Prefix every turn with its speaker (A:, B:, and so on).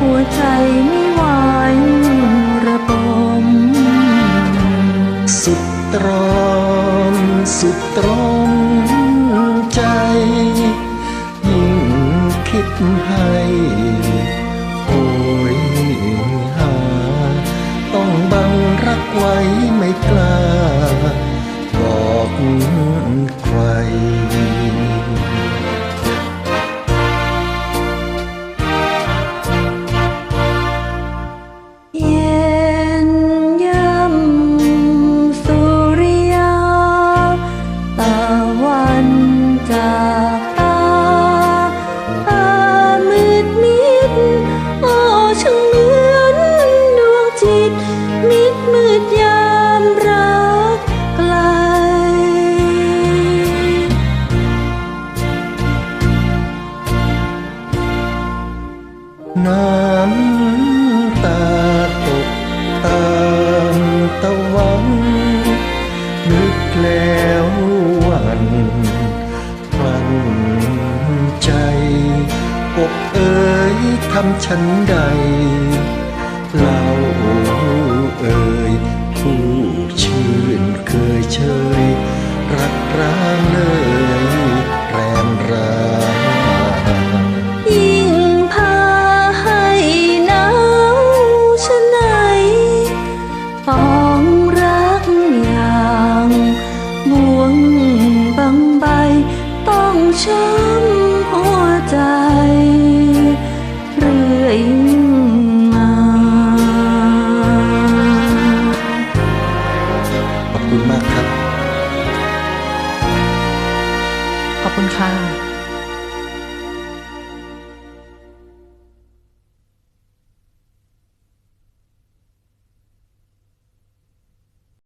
A: หัวใจ
B: ไม่ไหวระบม
A: สุดตรอมสุดตรอมใจ ยิ่งคิดให้โอยหา ต้องบังรักไว้ไม่กล้าบอกใคร
B: น้ำตาตก
A: ตามตะวันนึกแล้ววันพลันใจอกเอ๋ยทำฉันใดเรา 你看